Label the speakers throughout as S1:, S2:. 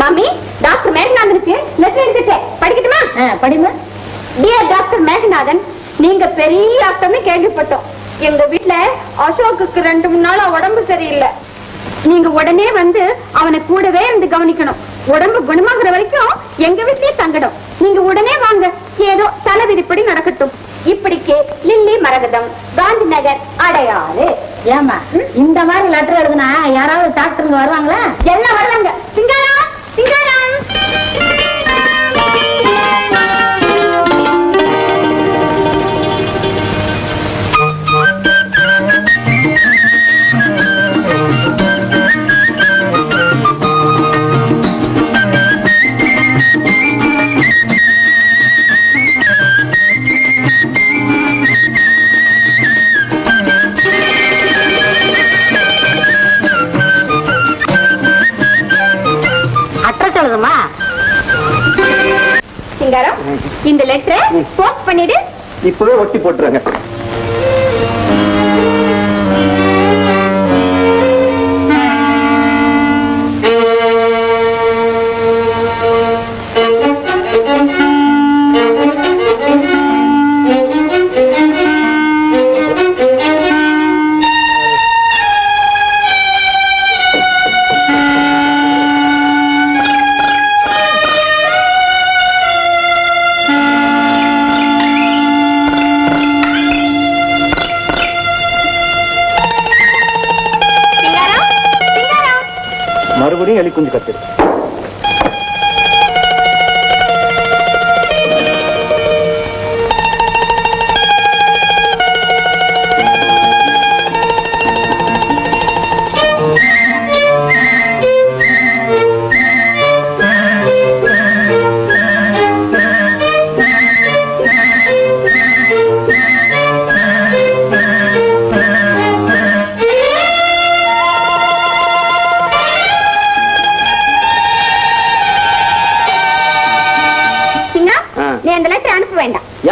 S1: மாமி டாக்டர் மேகநாதனுக்கு லெட்டர் எழுதிட்டேன் படிக்கட்டுமா? படிமா டியர் டாக்டர் மேகநாதன் நீங்க பெரிய டாக்டர்னு கேள்விப்பட்டோம். எங்க வீட்ல அசோக்குக்கு ரெண்டு மூணு நாளா உடம்பு சரியில்லை. நீங்க உடனே வந்து அவனை கூடவே இருந்து கவனிக்கணும். உடம்பு குணமாகுற வரைக்கும் எங்க வீட்லயே தங்கடும் நீங்க உடனே வாங்க. ஏதோ தலைவிதிப்படி நடக்கட்டும். இப்படிக்கு லில்லி மரகதம் காந்தி நகர் அடையாறு
S2: ஏமா இந்த மாதிரி லெட்டர் எழுதுனா யாராவது டாக்டருங்க வருவாங்களா?
S1: எல்லாம் வருவாங்க. சிங்காரம் இந்த லெட்டரை போஸ்ட் பண்ணிடு.
S3: இப்பவே ஒட்டி போட்டுருங்க. மறுபடியும் எலி குஞ்சு கத்துரு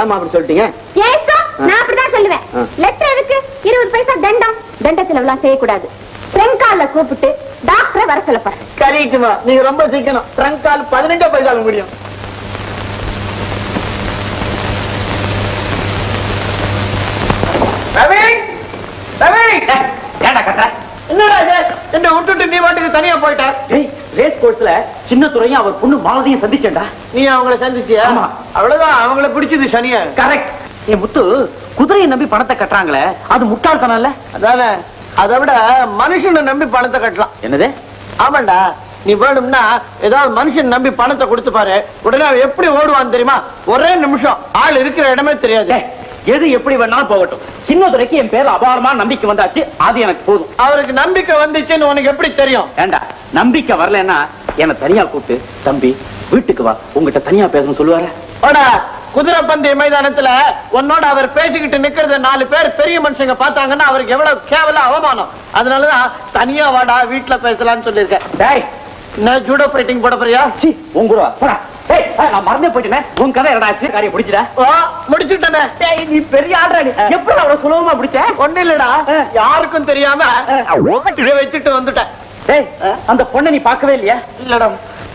S3: ஏமா அப்படி சொல்லிட்டீங்க?
S1: ஏசோ நான் அப்படிதான் சொல்லுவேன். லெட்டர் எதுக்கு? இருபது பைசா தண்டம். தண்ட செலவுலாம் செய்யக்கூடாது. ஃப்ரெங்கால கூப்பிட்டு டாக்டரை வர சொல்லப்படுறேன்
S3: கரெக்டுமா நீங்க ரொம்ப சீக்கிரம். ட்ரங்க் கால் பதினெட்டா பைசா முடியும். ரவி ரவி
S4: கட்டுற
S3: என்னடா இது? என்ன விட்டுட்டு நீ பாட்டுக்கு தனியா போயிட்ட?
S4: ரேஸ் கோர்ஸ்ல சின்ன துறையும் அவர் பொண்ணு மாலதியும் சந்திச்சேன்டா.
S3: நீ அவங்கள சந்திச்சியா?
S4: ஆமா.
S3: அவ்வளவுதான் அவங்கள பிடிச்சது சனியா.
S4: கரெக்ட் என் முத்து குதிரையை நம்பி பணத்தை கட்டுறாங்களே அது முட்டாள்தனம் இல்ல
S3: அதானே அதை விட மனுஷனை நம்பி பணத்தை கட்டலாம்.
S4: என்னது?
S3: ஆமாண்டா நீ வேணும்னா ஏதாவது மனுஷன் நம்பி பணத்தை கொடுத்து பாரு. உடனே அவன் எப்படி ஓடுவான் தெரியுமா? ஒரே நிமிஷம். ஆள் இருக்கிற இடமே தெரியாது.
S4: எது எப்படி வேணாலும் போகட்டும். சின்ன துறைக்கு என் பேர் அபாரமா நம்பிக்கை வந்தாச்சு அது எனக்கு போதும்.
S3: அவருக்கு நம்பிக்கை வந்துச்சுன்னு உனக்கு எப்படி தெரியும்?
S4: ஏண்டா நம்பிக்கை வரலன்னா என்ன தனியா கூப்பிட்டு தம்பி வீட்டுக்கு வா உங்ககிட்ட தனியா பேசணும் சொல்லுவாரு?
S3: குதிரை பந்தய மைதானத்துல உன்னோட அவர் பேசிக்கிட்டு நிக்கிறத நாலு பேர் பெரிய மனுஷங்க பார்த்தாங்கன்னா அவருக்கு எவ்வளவு கேவல அவமானம். அதனாலதான் தனியா வாடா வீட்டுல பேசலாம்னு சொல்லியிருக்கேன்
S4: டேய்
S3: நான் ஜூடோ பிரேட்டிங் போட போறியா?
S4: சி போடா. நான் மறந்தே போயிட்டேனே. உன் கதை என்னடா காரியம் பிடிச்சிடா
S3: ஓ முடிச்சுட்டனே.
S4: டேய் நீ பெரிய ஆடுறா எப்படி அவ்வளவு சுலபமா பிடிச்ச
S3: ஒண்ணு இல்லடா. யாருக்கும் தெரியாம வச்சுட்டு வந்துட்டேன்.
S4: அந்த பொண்ணை நீ பார்க்கவே இல்லையா?
S3: இல்லடா.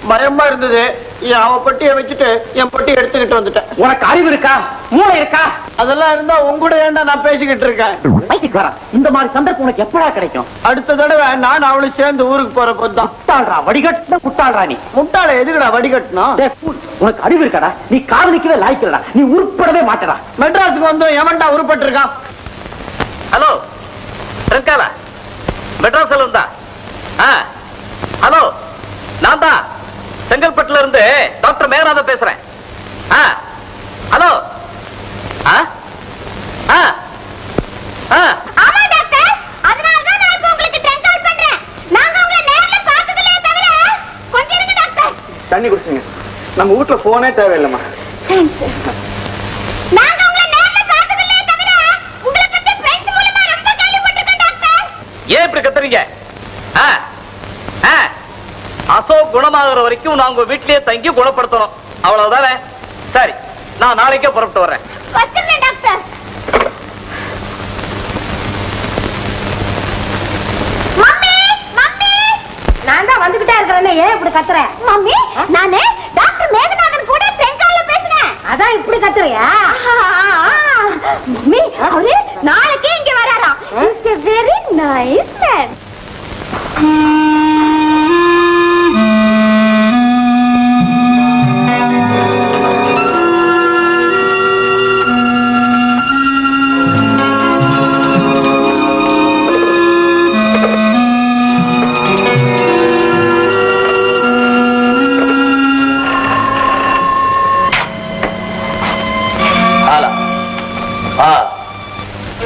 S3: பயமா இருந்தது. என் அவ பொட்டியை வச்சுட்டு என் பொட்டி எடுத்துக்கிட்டு வந்துட்டேன்.
S4: உனக்கு அறிவு இருக்கா? மூளை இருக்கா?
S3: அதெல்லாம் இருந்தா உங்க கூட ஏன்டா நான் பேசிக்கிட்டு இருக்கேன்?
S4: வயிற்றுக்கு இந்த மாதிரி சந்தர்ப்பம் உனக்கு எப்படா கிடைக்கும்?
S3: அடுத்த தடவை நான் அவளும் சேர்ந்து ஊருக்கு போற போதுதான்
S4: முட்டாள்றா வடிகட்டின முட்டாள்றா நீ.
S3: முட்டாள எதுக்குடா வடிகட்டணும்?
S4: உனக்கு அறிவு இருக்காடா? நீ காதலிக்கவே லாய்க்கலடா. நீ உருப்படவே மாட்டடா.
S3: மெட்ராஸுக்கு வந்து எவன்டா உருப்பட்டு இருக்கான்
S4: ஹலோ மெட்ராஸ்ல இருந்தா ஹலோ நான் தான் செங்கல்பட்டுல இருந்து டாக்டர் மேகநாதன் பேசுறேன். ஹலோ.
S3: தண்ணி குடிச்சுங்க நம்ம வீட்டுல போனே தேவையில்லைம்மா.
S4: குணமாகிற வரைக்கும் நான் உங்க வீட்லயே தங்கி குணப்படுத்தணும். அவ்வளவுதானே? சரி நான் நாளைக்கே புறப்பட்டு வர்றேன்.
S1: வச்சிருந்தேன் டாக்டர். Mummy mummy. நான் தான் வந்துகிட்டே
S2: இருக்கிறேன்னு ஏன் இப்படி கத்துற?
S1: மம்மி. நானு டாக்டர் மேகநாதன் கூட தென்கால பேசுறேன்
S2: அதான் இப்படி கத்துறியா?
S1: மம்மி அவரு நாளைக்கே இங்க வராராம். It's a very nice man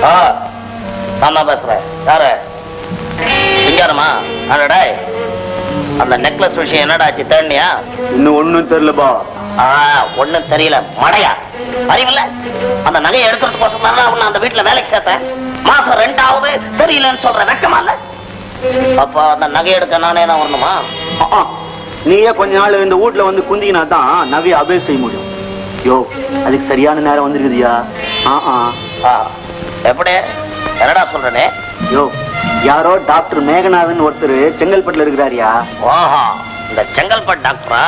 S5: ஆ நான் தான் பேசுறேன். யாரு? சிங்காரமா? அடடா அந்த நெக்லஸ் விஷயம் என்னடா ஆச்சு தேடினியா?
S6: இன்னும் ஒண்ணும் தெரியலப்பா.
S5: ஆ ஒண்ணும் தெரியல. மடையா? அறிவில்ல? அந்த நகையை எடுக்கிறதுக்கோசம் தான் உன்னை அந்த வீட்டுல வேலைக்கு சேர்த்தேன். மாசம் ரெண்டாவது தெரியலன்னு சொல்ற வெக்கமா இல்ல? அப்ப அந்த நகை எடுக்க நானே தான் வரணுமா?
S6: நீயே கொஞ்ச நாள் இந்த வீட்ல வந்து குந்தினா தான் நவிய அபேஸ் செய்ய முடியும். யோ அதுக்கு சரியான நேரம் வந்திருக்குதுயா? ஆ. ஆ,
S5: எப்படி என்னடா சொல்றனே?
S6: யோ யாரோ டாக்டர் மேகநாதன் ஒருத்தர் செங்கல்பட்டுல இருக்கிறாரியா?
S5: ஓஹோ இந்த செங்கல்பட்டு டாக்டரா?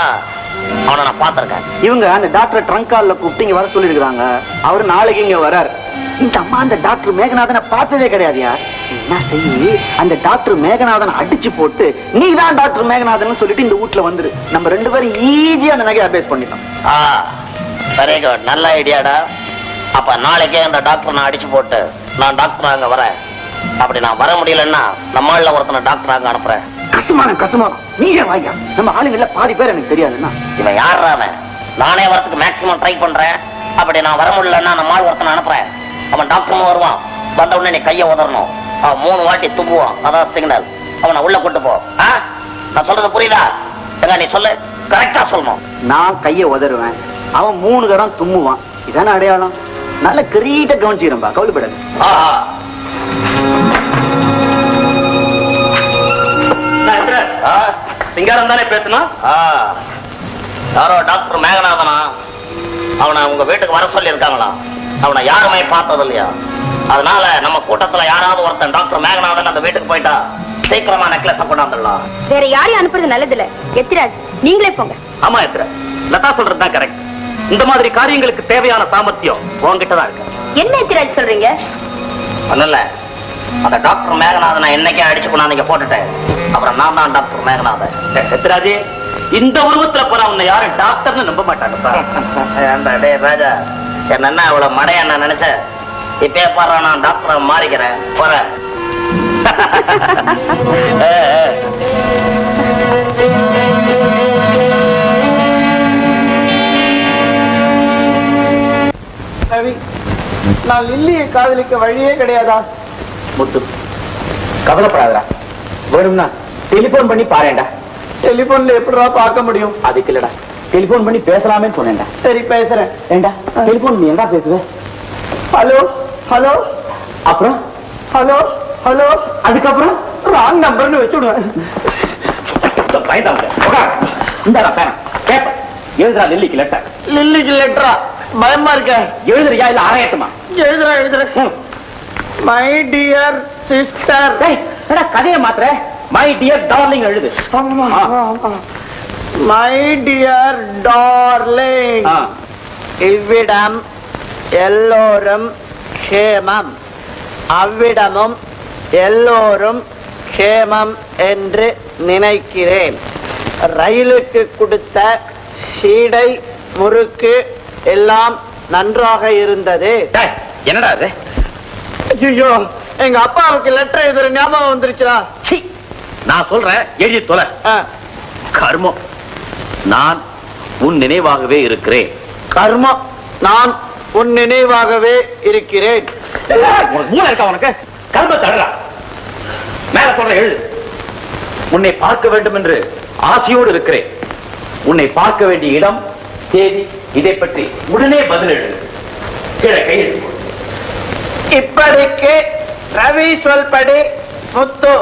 S5: அவனை நான் பார்த்திருக்கேன்.
S6: இவங்க அந்த டாக்டர் ட்ரங்க் கால்ல கூப்பிட்டு இங்க வர சொல்லிருக்காங்க அவரு நாளைக்கு இங்க வரார். இந்த அம்மா அந்த டாக்டர் மேகநாதனை பார்த்ததே கிடையாதுயா? என்ன செய்யி? அந்த டாக்டர் மேகநாதனை அடிச்சு போட்டு நீ தான் டாக்டர் மேகநாதன் சொல்லிட்டு இந்த வீட்ல வந்துரு. நம்ம ரெண்டு பேரும் ஈஸியா அந்த நகையை அபேஸ் பண்ணிட்டோம்.
S5: ஆ குட் நல்ல ஐடியாடா அப்ப நாளைக்கே அந்த டாக்டர் நான் அடிச்சு போட்டு நான் டாக்டர் அங்க வரேன். அப்படி நான் வர முடியலன்னா நம்மள ஒருத்தனை டாக்டர் அங்க அனுப்புறேன்.
S6: கசுமானம் கசுமானம் நீங்க வாங்க நம்ம ஆளுங்கள்ல பாதி பேர் எனக்கு தெரியாதுன்னா?
S5: இவன் யாரா அவன்? நானே வரதுக்கு மேக்ஸிமம் ட்ரை பண்றேன். அப்படி நான் வர முடியலன்னா நம்ம ஆள் ஒருத்தனை அனுப்புறேன். அவன் டாக்டரும் வருவான். வந்த உடனே நீ கையை உதறணும். அவன் மூணு வாட்டி துப்புவான். அதான் சிக்னல் அவனை உள்ள கொண்டு போ? நான் சொல்றது புரியுதா? எங்க நீ சொல்லு. கரெக்டா சொல்லணும்.
S6: நான் கைய உதறுவேன். அவன் மூணு தரம் தும்முவான். இதானே அடையாளம்? நல்ல கிரீட்ட கவனிச்சுக்கிறேன்பா கவலைப்படாது.
S5: ஆஹா ஆ?
S6: சிங்காரம் தானே பேசணும்?
S5: ஆ. யாரோ டாக்டர் மேகநாதனா? அவனை உங்க வீட்டுக்கு வர சொல்லி இருக்காங்களா அவனை யாருமே பார்த்தது இல்லையா அதனால நம்ம கூட்டத்துல யாராவது ஒருத்தன் டாக்டர் மேகநாதன் அந்த வீட்டுக்கு போயிட்டா சீக்கிரமா நெக்லஸ் கொண்டாந்துடலாம்.
S1: வேற யாரையும் அனுப்புறது நல்லது இல்ல எத்திராஜ் நீங்களே போங்க.
S5: ஆமா எத்திர லதா சொல்றதுதான் கரெக்ட் இந்த மாதிரி காரியங்களுக்கு தேவையான சாமர்த்தியம் உன்கிட்ட தான் இருக்கு.
S1: என்ன எத்திராஜ் சொல்றீங்க?
S5: ஒண்ணுல்ல அந்த டாக்டர் மேகநாதனை என்னைக்கே அடிச்சு கொண்டாந்து போட்டுட்டேன். அப்புறம் நான் தான் டாக்டர் மேகநாதன். எத்திராஜி இந்த உருவத்துல போற உன்னை யாரும் டாக்டர்னு நம்ப மாட்டாங்க ராஜா என்ன அவ்வளவு மடைய நான் நினைச்சேன். இப்பயே பாரு நான் டாக்டர் மாறிக்கிறேன். போறேன்.
S6: ரவி நான் லில்லியை காதலிக்க வழியே கிடையாதா? முத்து கவலைப்படாதடா. வேணும்னா டெலிபோன் பண்ணி பாருடா டெலிபோன்ல எப்படிடா பார்க்க முடியும்? அதுக்கு இல்லடா. டெலிபோன் பண்ணி பேசலாமேன்னு சொன்னேன்டா. சரி பேசுறேன். ஏண்டா? டெலிபோன் நீ எங்க பேசுவ? Hello hello. அப்புறம்? Hello hello. அதுக்கப்புறம்? ராங் நம்பர்னு வச்சுடுவேன்.
S5: இந்தாடா பேனா. பேப்பர் எழுதுறா லில்லிக்கு லெட்டர்
S6: லில்லிக்கு லெட்டரா பயமா இருக்க?
S5: எழுதுறியா இல்ல அரையட்டுமா
S6: எழுதுறேன் எழுதுறேன் மை டியர் சிஸ்டர்
S5: கதையை மாத்திர மை டியர் டார்லிங் எழுது.
S6: My dear darling. இவ்விடம் எல்லோரும் க்ஷேமம். அவ்விடமும் எல்லோரும் க்ஷேமம் என்று நினைக்கிறேன். ரயிலுக்கு கொடுத்த சீடை முறுக்கு எல்லாம் நன்றாக இருந்தது.
S5: என்னடா அது
S6: ஐயோ எங்க அப்பாவுக்கு லெட்டர் எழுதுற ஞாபகம் வந்துருச்சா?
S5: நான் சொல்றேன் எழுதி தொலை. கர்மம் நான் உன் நினைவாகவே இருக்கிறேன்.
S6: கர்மம் நான் உன் நினைவாகவே இருக்கிறேன்.
S5: மூளை இருக்கா உனக்கு? கர்ம தடுறா மேல சொல்ற எழுது உன்னை பார்க்க வேண்டும் என்று ஆசையோடு இருக்கிறேன். உன்னை பார்க்க வேண்டிய இடம் தேதி இதை பற்றி உடனே பதில் எழுது. கீழே
S6: இப்படிக்கு ரவி சொல்படி முத்து.